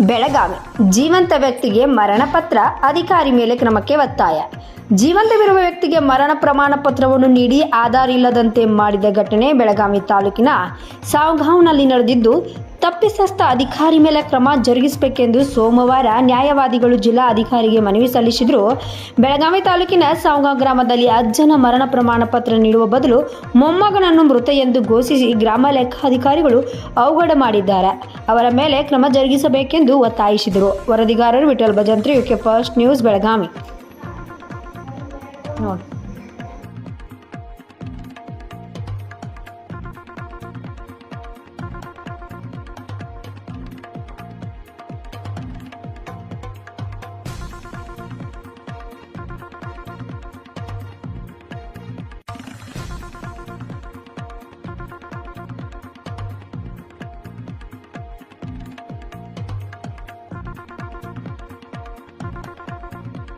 ಬೆಳಗಾವಿ. ಜೀವಂತ ವ್ಯಕ್ತಿಗೆ ಮರಣ ಪತ್ರ, ಅಧಿಕಾರಿ ಮೇಲೆ ಕ್ರಮಕ್ಕೆ ಒತ್ತಾಯ. ಜೀವಂತವಿರುವ ವ್ಯಕ್ತಿಗೆ ಮರಣ ಪ್ರಮಾಣ ಪತ್ರವನ್ನು ನೀಡಿ ಆಧಾರ್ ಇಲ್ಲದಂತೆ ಮಾಡಿದ ಘಟನೆ ಬೆಳಗಾವಿ ತಾಲೂಕಿನ ಸಾವ್ಗಾವ್ನಲ್ಲಿ ನಡೆದಿದ್ದು ತಪ್ಪಿಸಸ್ಥ ಅಧಿಕಾರಿ ಮೇಲೆ ಕ್ರಮ ಜರುಗಿಸಬೇಕೆಂದು ಸೋಮವಾರ ನ್ಯಾಯವಾದಿಗಳು ಜಿಲ್ಲಾ ಅಧಿಕಾರಿಗೆ ಮನವಿ ಸಲ್ಲಿಸಿದ್ರು. ಬೆಳಗಾವಿ ತಾಲೂಕಿನ ಸಾವ್ಗಾವ್ ಗ್ರಾಮದಲ್ಲಿ ಅಜ್ಜನ ಮರಣ ಪ್ರಮಾಣ ಪತ್ರ ನೀಡುವ ಬದಲು ಮೊಮ್ಮಗನನ್ನು ಮೃತ ಎಂದು ಘೋಷಿಸಿ ಗ್ರಾಮ ಲೆಕ್ಕಾಧಿಕಾರಿಗಳು ಅವಘಡ ಮಾಡಿದ್ದಾರೆ. ಅವರ ಮೇಲೆ ಕ್ರಮ ಜರುಗಿಸಬೇಕೆಂದು ಒತ್ತಾಯಿಸಿದರು. ವರದಿಗಾರರು Vittal Bhajantri UK first news Belagavi. ನೋಡಿ.